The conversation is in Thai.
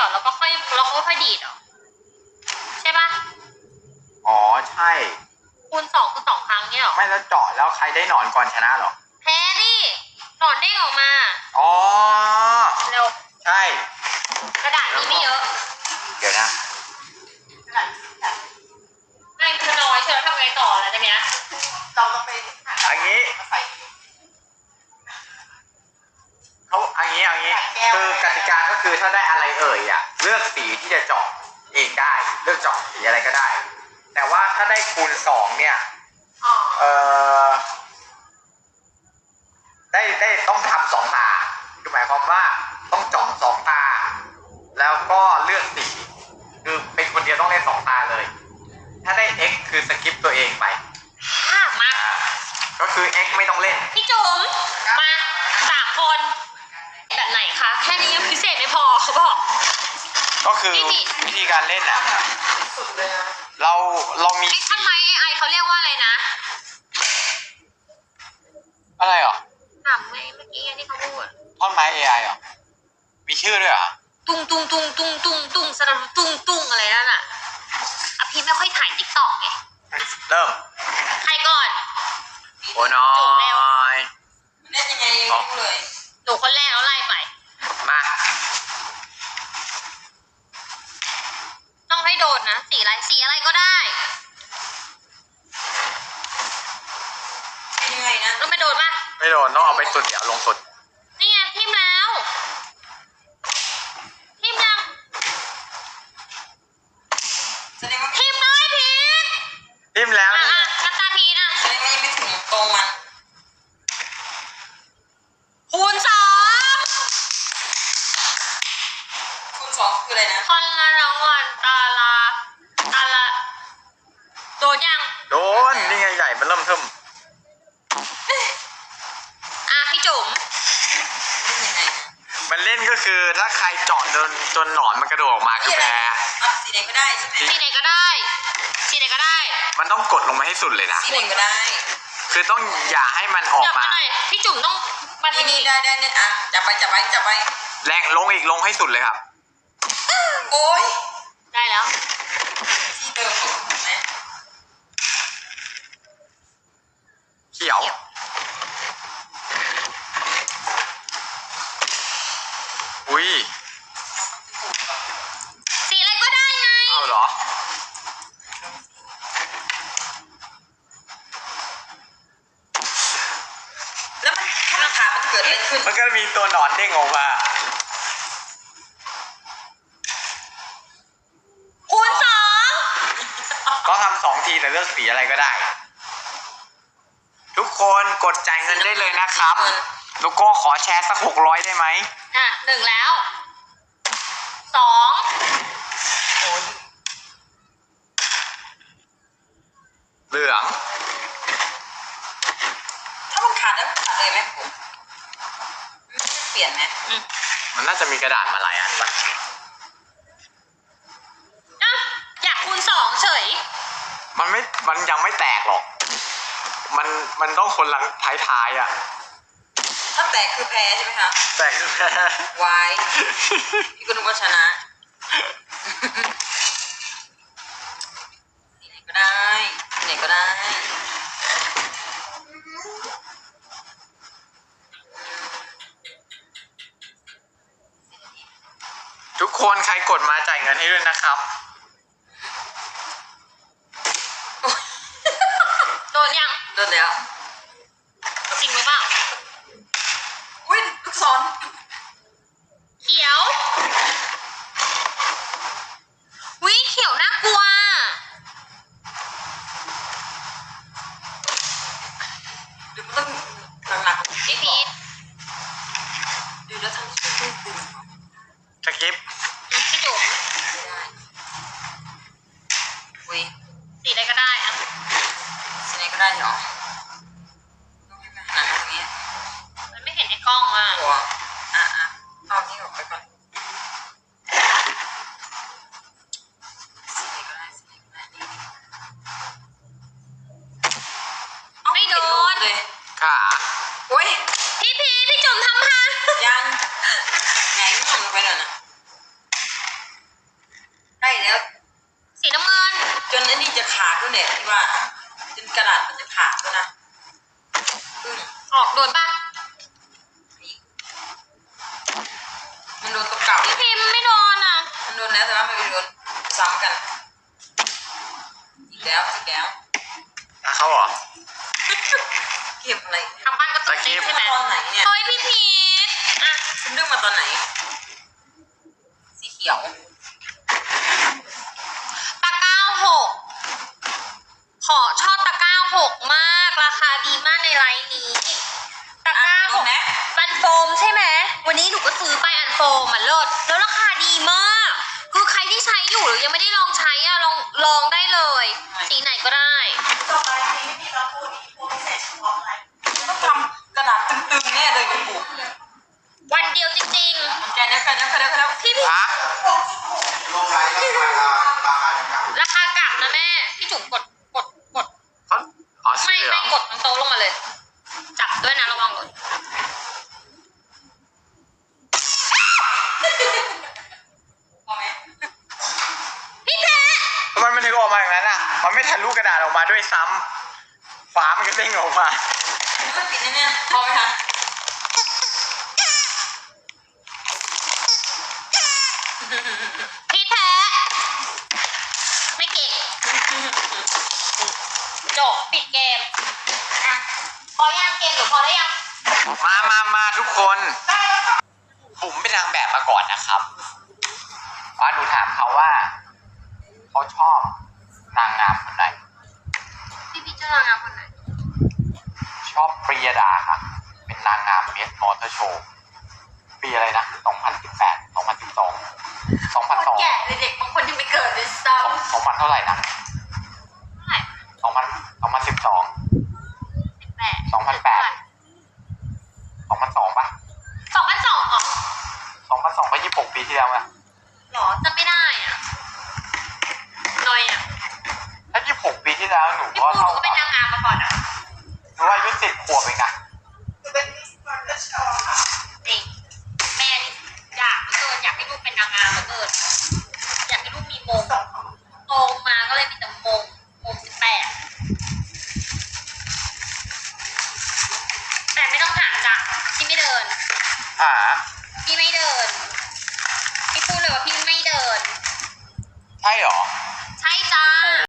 เหรอแล้วก็ค่อยแล้วก็ค่อยดีดเหรอใช่ปะอ๋อใช่ คูณสองคือสองครั้งเนี่ยเหรอไม่แล้วเจาะแล้วใครได้หนอนก่อนชนะเหรอแพ้ดิหนอนเด้งออกมาอ๋อ เร็ว ใช่ อกติกาก็คือถ้าได้อะไรเอ่ยอะเลือกสีที่จะเจาะเองได้ เลือกเจาะสีอะไรก็ได้ แต่ว่าถ้าได้คูณสองเนี่ยอ๋อเออได้ได้ต้องทำสองตาคือหมายความว่าต้องเจาะสองตา แล้วก็เลือกสี คือเป็นคนเดียวต้องเล่นสองตาเลย ถ้าได้ X คือสกิปตัวเองไป ห้ามา อ่า ก็คือ X ไม่ต้องเล่น พี่จุ๋มมาสามคน แบบไหน คะ แค่นี้ยังพิเศษไม่พอเขาบอก ก็คือพี่ผิดวิธีการเล่นอะสุดเลยนะเราเรามีไอ้ท่านไม้ไอเขาเรียกว่าอะไรนะ อะไรเหรอถามไงเมื่อกี้ที่เขาพูดอะท่อนไม้ AI เหรอ มีชื่อด้วยเหรอตุ้งตุ้งตุ้งตุ้งตุ้งตุ้งสระตุ้งตุ้งอะไรนั่นอะอะพี่ไม่ค่อยถ่ายติ๊กต็อกไง เริ่ม ใครก่อน โอ้น้อยเล่นยังไงยังไม่รู้เลยหนูคนแรกแล้วไล่ อะไรสีอะไรก็ได้ยังไงนะต้องไปโดนป่ะไม่โดนต้องเอาไปสุดเดี๋ยวลงสุด เล่นก็คือถ้าใครเจาะจนจนหนอนมันกระโดดออกมาคือแพ้อะสีไหนก็ได้ใช่ไหมสีไหนก็ได้ สีไหนก็ได้มันต้องกดลงมาให้สุดเลยนะ สีไหนก็ได้คือต้องอย่าให้มันออกจับมามาหน่อยพี่จุ๋มต้องมานี่ทางนี่นี้ได้ได้เนี่ยอะจับไปจับไว้จับไว้แรงลงอีกลงให้สุดเลยครับ โอ้ย เกิดอะไรขึ้นมันก็มีตัวหนอนเด้งออกมาคูณสองก็ทำสองทีแต่เลือกสีอะไรก็ได้ ทุกคนกดจ่ายเงินได้เลยนะครับแล้วก็ขอแชร์สักหกร้อยได้ไหมอะหนึ่งแล้วสองเหลือง ถ้ามันขาดแล้วมันขาดเลยไหมผม เปลี่ยนไหมมันน่าจะมีกระดาษมาหลายอันปะอะอยากคูณสองเฉย มันไม่ มันยังไม่แตกหรอก มัน มันต้องคนหลังท้ายๆอะ ถ้าแตกคือแพ้ใช่ไหมคะแตกคือแพ้วายพี่ก็นึกว่าชนะ คนใครกดมาจ่ายเงินให้ด้วยนะครับ โดนยัง โดนแล้วจริงหรือเปล่าอุ้ยลูกศรเขียววิเขียวน่ากลัว หรือมันต้องหนักๆพี่พีทดูแล้วทั้ง เลยค่ะโอ้ยพี่พีพี่จุ๋มทำฮะยังไหนมึงลงไปหน่อยนะได้แล้ว สีน้ำเงิน จนอ้นี่จะขาดด้วเนี่ยที่ว่าจนกระดาษมันจะขาดด้วนะออกโดนป้า ตอนไหน สีเขียว ตะกร้าหกขอชอบตะกร้าหกมาก ราคาดีมากในไลน์นี้ ตะกร้าหดูกไหมอันโฟมใช่ไหม วันนี้หนูก็ซื้อไปอันโฟมมันเลิศแล้วราคาดีมาก คือใครที่ใช้อยู่หรือยังไม่ได้ลองใช้อะลองลองได้เลย สีไหนก็ได้ต่อไปนี้พี่เรา กดทั้งโต๊ะลงมาเลย จับด้วยนะระวังหล่นพอไหมพี่แท้ทำไมมันถึงออกมาอย่างนั้นอะ มันไม่ทะลุกระดาษออกมาด้วยซ้ำฝามันก็เด้งออกมา มันปิดแน่ๆพอไหมคะ พี่แท้ ไม่เก่ง จบปิดเกมอะพอยังเกมหรือพอได้ยัง มามามาทุกคนผมเป็นนางแบบมาก่อนนะครับว่าดูถามเขาว่า เขาชอบนางงามคนไหน พี่พิจารณาคนไหน ชอบปริยดาครับ เป็นนางงามเมสมอเตอร์โชว์ปีอะไรนะ 2018 2012 2002 แก่เลยเด็กบางคนยังไม่เกิดเลยซ้ำ2000เท่าไหร่นะเท่าไหร่2000 2012สิบแปด2008 2002ปะสองพันสองเหรอ2002ก็26ปีที่แล้วไงหรอจำไม่ได้อะหน่อยอะถ้า26ปีที่แล้วหนูพี่ก็ปูหเท่านูก็เป็นนางงามมาก่อนอะหนูอายุ10ขวบเองอะ